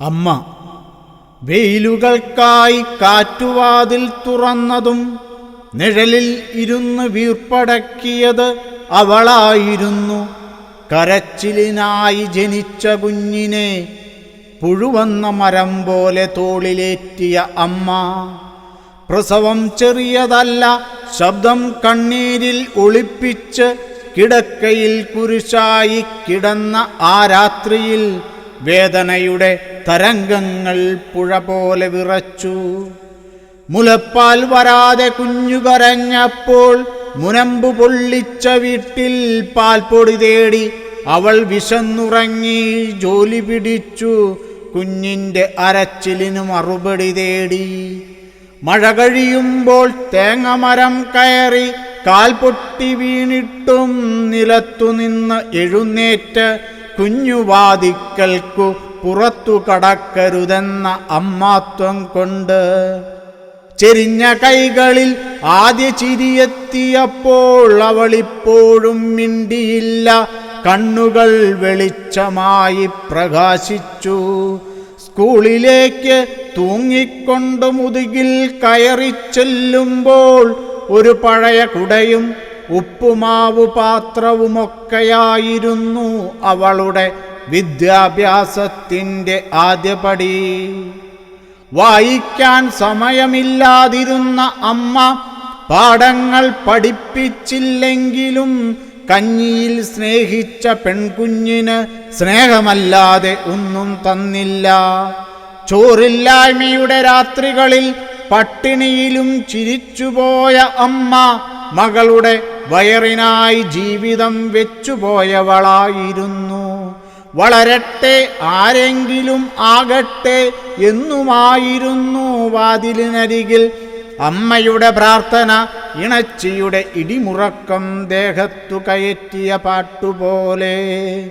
അമ്മ വെയിലുകൾക്കായി കാറ്റുവാതിൽ തുറന്നതും നിഴലിൽ ഇരുന്ന് വീർപ്പടക്കിയത് അവളായിരുന്നു. കരച്ചിലിനായി ജനിച്ച കുഞ്ഞിനെ പുഴുവന്ന മരം പോലെ തോളിലേറ്റിയ അമ്മ പ്രസവം ചെറിയതല്ല ശബ്ദം കണ്ണീരിൽ ഒളിപ്പിച്ച് കിടക്കയിൽ കുരിശായി കിടന്ന ആ രാത്രിയിൽ വേദനയുടെ തരംഗങ്ങൾ പുഴ പോലെ വിറച്ചു. മുലപ്പാൽ വരാതെ കുഞ്ഞു കരഞ്ഞപ്പോൾ മുനമ്പ് പൊള്ളിച്ച വീട്ടിൽ പാൽപ്പൊടി തേടി അവൾ വിശന്നുറങ്ങി ജോലി പിടിച്ചു. കുഞ്ഞിന്റെ അരച്ചിലിന് മറുപടി തേടി. മഴ കഴിയുമ്പോൾ തേങ്ങമരം കയറി കാൽപൊട്ടി വീണിട്ടും നിലത്തുനിന്ന് എഴുന്നേറ്റ് കുഞ്ഞുവാതിക്കൽക്കു പുറത്തു കടക്കരുതെന്ന അമ്മാത്വം കൊണ്ട് ചെരിഞ്ഞ കൈകളിൽ ആദ്യ ചിരിയെത്തിയപ്പോൾ അവളിപ്പോഴും മിണ്ടിയില്ല. കണ്ണുകൾ വെളിച്ചമായി പ്രകാശിച്ചു. സ്കൂളിലേക്ക് തൂങ്ങിക്കൊണ്ട് മുതുകിൽ കയറി ചെല്ലുമ്പോൾ ഒരു പഴയ കുടയും ഉപ്പുമാവു പാത്രവുമൊക്കെയായിരുന്നു അവളുടെ വിദ്യാഭ്യാസത്തിന്റെ ആദ്യപടി. വായിക്കാൻ സമയമില്ലാതിരുന്ന അമ്മ പാഠങ്ങൾ പഠിപ്പിച്ചില്ലെങ്കിലും കഞ്ഞിയിൽ സ്നേഹിച്ച പെൺകുഞ്ഞിന് സ്നേഹമല്ലാതെ ഒന്നും തന്നില്ല. ചോറില്ലായ്മയുടെ രാത്രികളിൽ പട്ടിണിയിലും ചിരിച്ചുപോയ അമ്മ മകളുടെ വയറിനായി ജീവിതം വെച്ചുപോയവളായിരുന്നു. വളരട്ടെ ആരെങ്കിലും ആകട്ടെ എന്നുമായിരുന്നു വാതിലിനരികിൽ അമ്മയുടെ പ്രാർത്ഥന ഇണച്ചിയുടെ ഇടിമുറക്കം ദേഹത്തു കയറ്റിയ പാട്ടുപോലെ.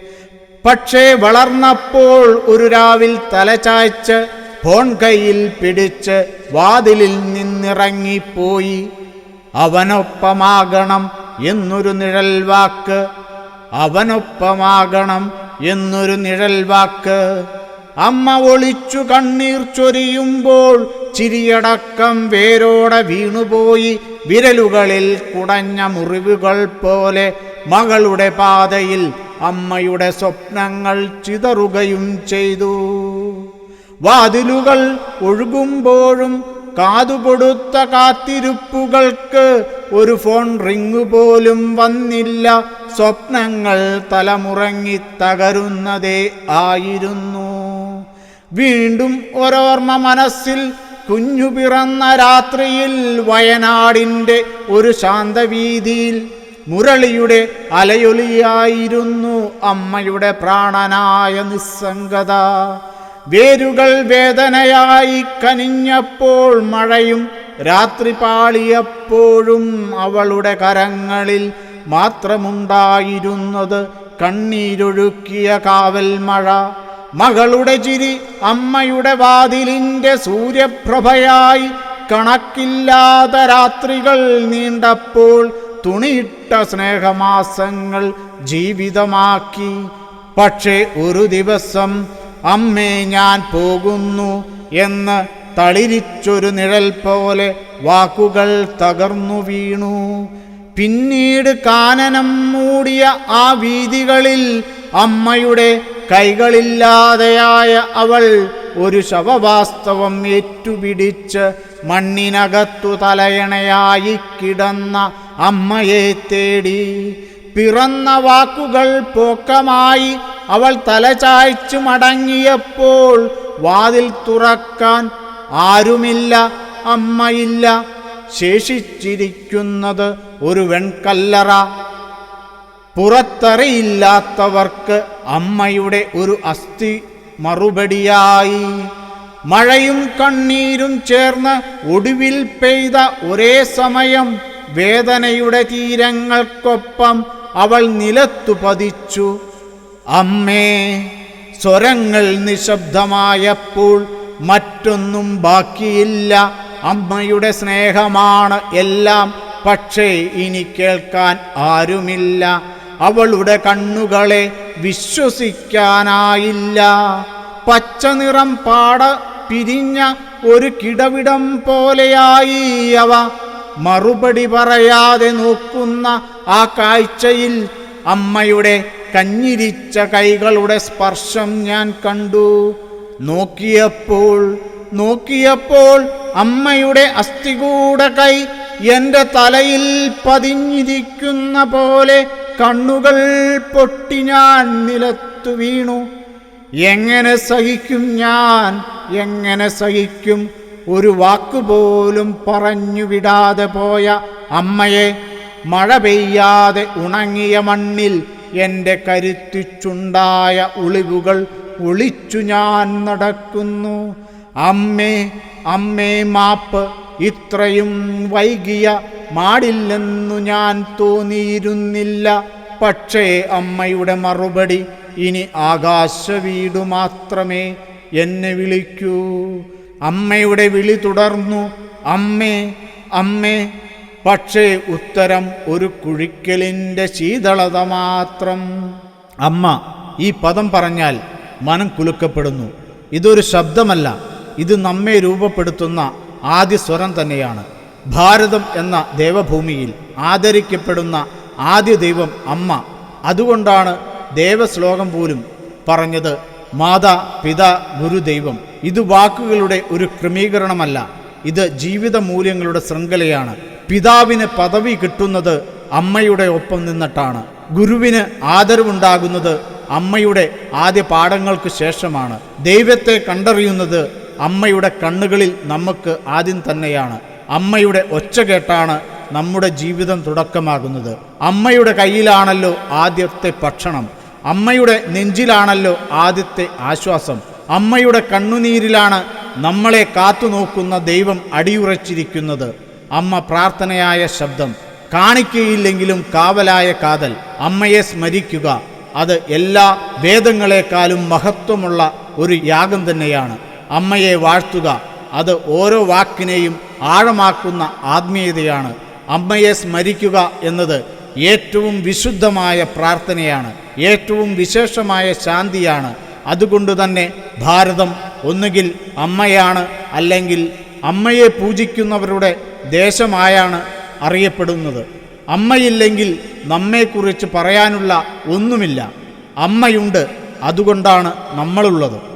പക്ഷേ വളർന്നപ്പോൾ ഒരു രാവിൽ തലചായ്ച്ച് ഫോൺ കയ്യിൽ പിടിച്ച് വാതിലിൽ നിന്നിറങ്ങിപ്പോയി. അവനൊപ്പമാകണം എന്നൊരു നിഴൽ വാക്ക് അവനൊപ്പമാകണം എന്നൊരു നിഴൽ വാക്ക്. അമ്മ ഒളിച്ചു കണ്ണീർ ചൊരിയുമ്പോൾ ചിരിയടക്കം വേരോടെ വീണുപോയി വിരലുകളിൽ കുടഞ്ഞ മുറിവുകൾ പോലെ മകളുടെ പാതയിൽ അമ്മയുടെ സ്വപ്നങ്ങൾ ചിതറുകയും ചെയ്തു. വാതിലുകൾ ഒഴുകുമ്പോഴും കാതുകൊടുത്ത കാത്തിരിപ്പുകൾക്ക് ഒരു ഫോൺ റിങ് പോലും വന്നില്ല. സ്വപ്നങ്ങൾ തലമുറങ്ങി തകരുന്നതേ ആയിരുന്നു. വീണ്ടും ഒരോർമ്മ മനസ്സിൽ കുഞ്ഞു പിറന്ന രാത്രിയിൽ വയനാടിന്റെ ഒരു ശാന്തവീതിയിൽ മുരളിയുടെ അലയൊലിയായിരുന്നു അമ്മയുടെ പ്രാണനായ നിസ്സംഗത. വേരുകൾ വേദനയായി കനിഞ്ഞപ്പോൾ മഴയും രാത്രി പാളിയപ്പോഴും അവളുടെ കരങ്ങളിൽ മാത്രമുണ്ടായിരുന്നത് കണ്ണീരൊഴുക്കിയ കാവൽ മഴ. മകളുടെ ചിരി അമ്മയുടെ വാതിലിന്റെ സൂര്യപ്രഭയായി കണക്കില്ലാത്ത രാത്രികൾ നീണ്ടപ്പോൾ തുണിയിട്ട സ്നേഹമാസങ്ങൾ ജീവിതമാക്കി. പക്ഷേ ഒരു ദിവസം അമ്മേ ഞാൻ പോകുന്നു എന്ന് തളിരിച്ചൊരു നിഴൽ പോലെ വാക്കുകൾ തകർന്നു വീണു. പിന്നീട് കാനനം മൂടിയ ആ വീതികളിൽ അമ്മയുടെ കൈകളില്ലാതെയായ അവൾ ഒരു ശവവാസ്തവം ഏറ്റുപിടിച്ച് മണ്ണിനകത്തു തലയണയായി കിടന്ന അമ്മയെ തേടി. പിറന്ന വാക്കുകൾ പോക്കമായി അവൾ തലചായ്ച്ചു മടങ്ങിയപ്പോൾ വാതിൽ തുറക്കാൻ ആരുമില്ല അമ്മയില്ല. ശേഷിച്ചിരിക്കുന്നത് ഒരു വെൺകല്ലറ. പുറത്തറിയില്ലാത്തവർക്ക് അമ്മയുടെ ഒരു അസ്ഥി മറുപടിയായി. മഴയും കണ്ണീരും ചേർന്ന് ഒടുവിൽ പെയ്ത ഒരേ സമയം വേദനയുടെ തീരങ്ങൾക്കൊപ്പം അവൾ നിലത്തു പതിച്ചു. അമ്മേ സ്വരങ്ങൾ നിശബ്ദമായപ്പോൾ മറ്റൊന്നും ബാക്കിയില്ല. അമ്മയുടെ സ്നേഹമാണ് എല്ലാം. പക്ഷേ ഇനി കേൾക്കാൻ ആരുമില്ല. അവളുടെ കണ്ണുകളെ വിശ്വസിക്കാനായില്ല. പച്ച നിറം പാട പിരിഞ്ഞ ഒരു കിടവിടം പോലെയായി അവ. മറുപടി പറയാതെ നോക്കുന്ന ആ കാഴ്ചയിൽ അമ്മയുടെ കഞ്ഞിരിച്ച കൈകളുടെ സ്പർശം ഞാൻ കണ്ടു. നോക്കിയപ്പോൾ നോക്കിയപ്പോൾ അമ്മയുടെ അസ്ഥികൂട കൈ എന്റെ തലയിൽ പതിഞ്ഞിരിക്കുന്ന പോലെ കണ്ണുകൾ പൊട്ടി ഞാൻ നിലത്തു വീണു. എങ്ങനെ സഹിക്കും ഞാൻ എങ്ങനെ സഹിക്കും? ഒരു വാക്കുപോലും പറഞ്ഞു വിടാതെ പോയ അമ്മയെ മഴ പെയ്യാതെ ഉണങ്ങിയ മണ്ണിൽ എന്റെ കരുത്തിച്ചുണ്ടായ ഒളിവുകൾ ഒളിച്ചു ഞാൻ നടക്കുന്നു. അമ്മേ അമ്മേ മാപ്പ് ഇത്രയും വൈകിയ മാടില്ലെന്നു ഞാൻ തോന്നിയിരുന്നില്ല. പക്ഷേ അമ്മയുടെ മറുപടി ഇനി ആകാശ വീടു മാത്രമേ എന്നെ വിളിക്കൂ. അമ്മയുടെ വിളി തുടർന്നു. അമ്മേ അമ്മേ പക്ഷേ ഉത്തരം ഒരു കുഴിക്കലിന്റെ ശീതളത മാത്രം. അമ്മ ഈ പദം പറഞ്ഞാൽ മനം കുലുക്കപ്പെടുന്നു. ഇതൊരു ശബ്ദമല്ല ഇത് നമ്മെ രൂപപ്പെടുത്തുന്ന ആദ്യ സ്വരം തന്നെയാണ്. ഭാരതം എന്ന ദേവഭൂമിയിൽ ആദരിക്കപ്പെടുന്ന ആദ്യ ദൈവം അമ്മ. അതുകൊണ്ടാണ് ദേവശ്ലോകം പോലും പറഞ്ഞത് മാതാ പിത ഗുരുദൈവം ഇത് വാക്കുകളുടെ ഒരു ക്രമീകരണമല്ല ഇത് ജീവിത മൂല്യങ്ങളുടെ ശൃംഖലയാണ്. പിതാവിന് പദവി കിട്ടുന്നത് അമ്മയുടെ ഒപ്പം നിന്നിട്ടാണ്. ഗുരുവിന് ആദരവുണ്ടാകുന്നത് അമ്മയുടെ ആദ്യ പാഠങ്ങൾക്ക് ശേഷമാണ്. ദൈവത്തെ കണ്ടറിയുന്നത് അമ്മയുടെ കണ്ണുകളിൽ നമുക്ക് ആദ്യം തന്നെയാണ്. അമ്മയുടെ ഒച്ച കേട്ടാണ് നമ്മുടെ ജീവിതം തുടക്കമാകുന്നത്. അമ്മയുടെ കയ്യിലാണല്ലോ ആദ്യത്തെ ഭക്ഷണം. അമ്മയുടെ നെഞ്ചിലാണല്ലോ ആദ്യത്തെ ആശ്വാസം. അമ്മയുടെ കണ്ണുനീരിലാണ് നമ്മളെ കാത്തു നോക്കുന്ന ദൈവം അടിയുറച്ചിരിക്കുന്നത്. അമ്മ പ്രാർത്ഥനയായ ശബ്ദം. കാണിക്കയില്ലെങ്കിലും കാവലായ കാതൽ അമ്മയെ സ്മരിക്കുക. അത് എല്ലാ വേദങ്ങളെക്കാളും മഹത്വമുള്ള ഒരു യാഗം തന്നെയാണ്. അമ്മയെ വാഴ്ത്തുക അത് ഓരോ വാക്കിനെയും ആഴമാക്കുന്ന ആത്മീയതയാണ്. അമ്മയെ സ്മരിക്കുക എന്നത് ഏറ്റവും വിശുദ്ധമായ പ്രാർത്ഥനയാണ് ഏറ്റവും വിശേഷമായ ശാന്തിയാണ്. അതുകൊണ്ട് തന്നെ ഭാരതം ഒന്നുകിൽ അമ്മയാണ് അല്ലെങ്കിൽ അമ്മയെ പൂജിക്കുന്നവരുടെ ദേശമായാണ് അറിയപ്പെടുന്നത്. അമ്മയില്ലെങ്കിൽ നമ്മെക്കുറിച്ച് പറയാനുള്ള ഒന്നുമില്ല. അമ്മയുണ്ട് അതുകൊണ്ടാണ് നമ്മളുള്ളത്.